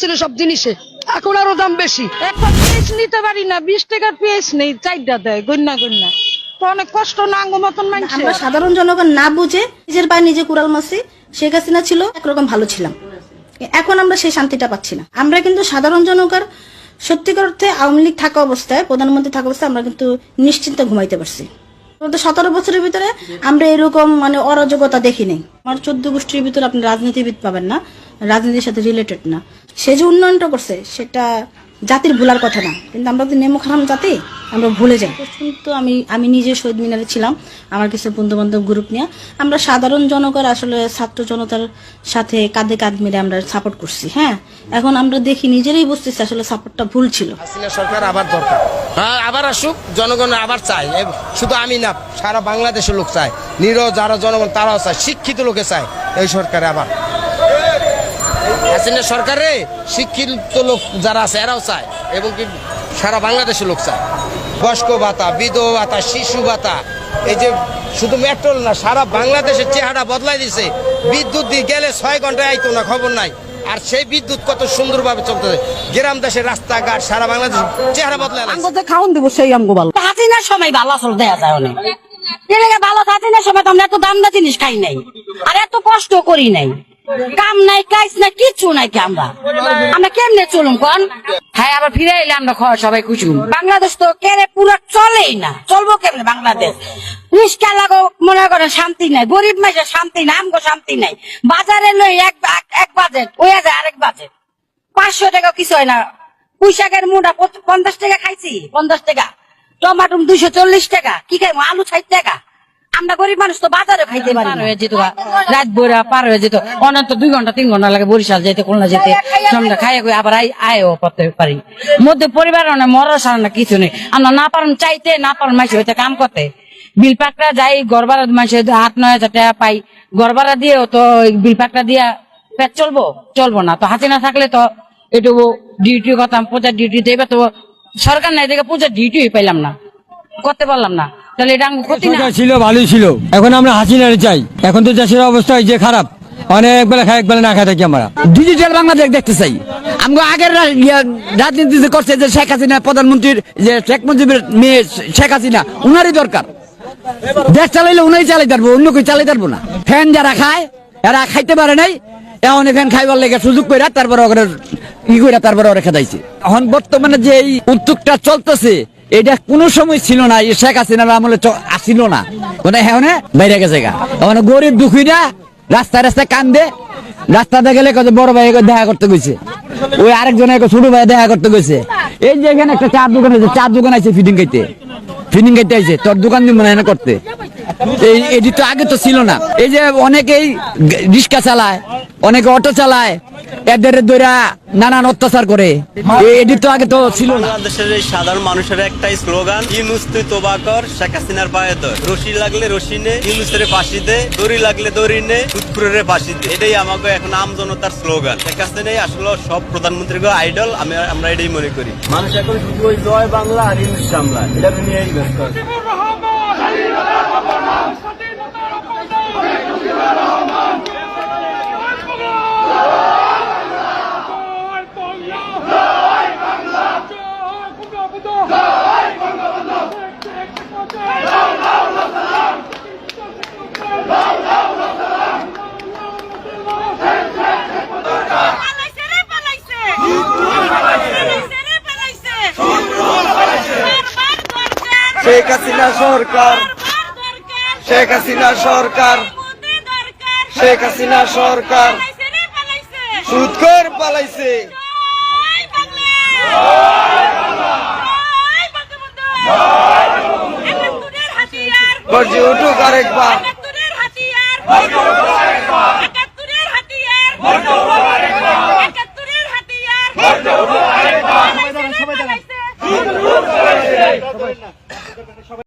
ছিল সব জিনিসে। এখন আরও দাম বেশি। নিতে পারি না, বিশ টাকার পিস নেই, চারটা দেয় গন্যা গন্যা সাধারণ জনগণ না বুঝে নিজের পায়ে নিজে কুড়াল মাসি শেখ হাসিনা ছিল, একরকম ভালো ছিলাম। এখন আমরা সেই শান্তিটা পাচ্ছি না। আমরা কিন্তু সাধারণ জনগণ, সত্যিকার অর্থে আওয়ামী লীগ থাকা অবস্থায়, প্রধানমন্ত্রী থাকা অবস্থায় আমরা কিন্তু নিশ্চিন্তে ঘুমাইতে পারছি। সতেরো বছরের ভিতরে আমরা এরকম মানে অরাজকতা দেখিনি। আমার চোদ্দ গোষ্ঠীর ভিতরে আপনি রাজনীতিবিদ পাবেন না, রাজনীতির সাথে রিলেটেড না। সে যে উন্নয়নটা করছে, সেটা জাতির ভুলার কথা না। কিন্তু আমরা তো নেমো খারাম জাতি, আমরা ভুলে যাই। কিন্তু আমি আমি নিজে শহীদ মিনারে ছিলাম, আমার কিছু বন্ধু বান্ধব গ্রুপ নিয়ে। আমরা সাধারণ জনগণ আসলে ছাত্র জনতার সাথে কাঁধে কাঁধ মিলে আমরা সাপোর্ট করছি হ্যাঁ? এখন আমরা দেখি নিজেরাই বুঝতেছি আসলে সাপোর্টটা ভুল ছিল। সরকার আবার দরকার। হ্যাঁ আবার আসুক, জনগণ আবার চায়। শুধু আমি না, সারা বাংলাদেশের লোক চায়। নিরহ যারা জনগণ, তারাও চায়, শিক্ষিত লোকে চায় এই সরকারে আবার। হাসিনা সরকারে শিক্ষিত লোক যারা আছে এরাও চায় এবং কি সারা বাংলাদেশের লোক চায়। বয়স্ক ভাতা বিধবা ভাতা শিশু ভাতা এই যে শুধু মেট্রোল না সারা বাংলাদেশের চেহারা বদলাই দিছে। বিদ্যুৎ দিয়ে গেলে ছয় ঘন্টায় আইতো না খবর নাই। আর সেই বিদ্যুৎ কত সুন্দরভাবে চলতেছে। গ্রাম দেশের রাস্তাঘাট সারা বাংলাদেশ চেহারা বদলাই লাগছে। খাওন দেবো সেই আমগো ভালো। হাসিনার সময় ভালো আসল দেয়া যায় অনেক ভালো হাসিনার সময় তো আমরা এত দাম দা জিনিস খাই নাই। আর এত কষ্ট করি নাই। কাম নাই কাজ নাই কিচ্ছু নাই কি আমরা? আমরা কেমনে চলুম কন? হ্যাঁ আবার ফিরে এলে আমরা খ- সবাই খুশি বাংলাদেশ তো কেড়ে পুরো চলেই না। চলবো কেমনে বাংলাদেশ? রিস্কা লাগো মনে করেন শান্তি নাই। গরিব মাসে শান্তি নাই আমগো শান্তি নাই। বাজারে লই এক এক- বাজেট ওই যায় আরেক বাজেট। পাঁচশো টাকা কিছু হয় না। পুঁইশাকের পঞ্চ- পঞ্চাশ টাকা খাইছি পঞ্চাশ টাকা। টমাটো দুইশো চল্লিশ টাকা। কি খাইবো? আলু ষাট টাকা। আমরা গরিব মানুষ তো বাজারে খাইতে পারি পার হয়ে যেত রাত বইরা পার হয়ে যেত। অনন্ত দুই ঘণ্টা তিন ঘণ্টা লাগে বরিশাল যেতে খুলনা যেতে সন্ধ্যা খাইয়ে গিয়ে আবার আয়ও করতে পারি। মধ্যে পরিবার অনেক মরা সারা কিছু নেই। আমরা না পারেন চাইতে না পারেন মাসে হইতে কাম করতে। বিল পাকড়া যাই গড়বাড়া মাসে আট নয় হাজার টাকা পাই। গড়বাড়া দিয়েও তো ওই বিল পাকড়া দিয়া পেট চলবো? চলবো না। তো হাতে না থাকলে তো একটু ডিউটি করতাম পূজার ডিউটি দেবে তো সরকার নাই দেখে পূজার ডিউটি পাইলাম না। করতে পারলাম না। তাহলে এটা আমার ক্ষতি না? ছিল ভালোই ছিল। এখন আমরা হাসিনারে চাই। এখন তো দেশের অবস্থা এই যে খারাপ। অনেক বেলা খাই এক বেলা না খাই থাকি আমরা। ডিজিটাল বাংলাদেশ দেখতে চাই। আমরা আগের রাজনীতি যে করছে যে শেখ হাসিনা প্রধানমন্ত্রীর যে শেখ মুজিবের মেয়ে শেখ হাসিনা উনারই দরকার। দেশ চালাইলে উনাই চালাই পারব অন্য কেউ চালাই পারব না। ফ্যান যারা খায় এরা খাইতে পারে নাই। এখন ফ্যান খাইবার লেগে সুযোগ করে তারপরে ওখানে ই করে তারপরে ওরা খেদাইছে। এখন বর্তমানে যে এই উদ্যোগটা চলতেছে এটা কোনো সময় ছিল না শেখ হাসিনার আমলে আসিল না। মানে হ্যাঁ বাইরে গেছে গা। মানে গরিব দুঃখীরা রাস্তায় রাস্তায় কান্দে। রাস্তাতে গেলে কত বড় ভাই দেখা করতে গেছে। ওই আরেকজন ছোট ভাই দেখা করতে গেছে। এই যে এখানে একটা চার দোকান আছে, চার দোকান আছে ফিটিং খাইতে। ফিটিং খাইতে আইছে, তোর দোকান দিব না এনে করতে। এই এটি তো আগে তো ছিল না। এই যে অনেকেই রিক্সা চালায়, অনেকে অটো চালায় এদের দৈরা নানান অত্যাচার করে। এটি তো আগে তো ছিল বাংলাদেশের সাধারণ মানুষের একটাই স্লোগান ইউনুস তোবা কর, শেখ হাসিনার পায়ে রশি লাগলে রশি নে ইউনুসের ফাঁসি দে, দড়ি লাগলে দড়ি নে সুৎপুরের ফাঁসি দে। এটাই আমাকে এখন আম জনতার স্লোগান। শেখ হাসিনাই আসলে সব প্রধানমন্ত্রীর আইডল, আমি আমরা এটাই মনে করি। মানুষ এখন শুধু জয় বাংলা আর ইউনুস সামলা, এটা নিয়েই ব্যস্ত শেখ হাসিনা সরকার। শেখ হাসিনা সরকার। শেখ হাসিনা সরকার। সুৎকর পালাইছে। গর্জি উঠুক আরেকবার।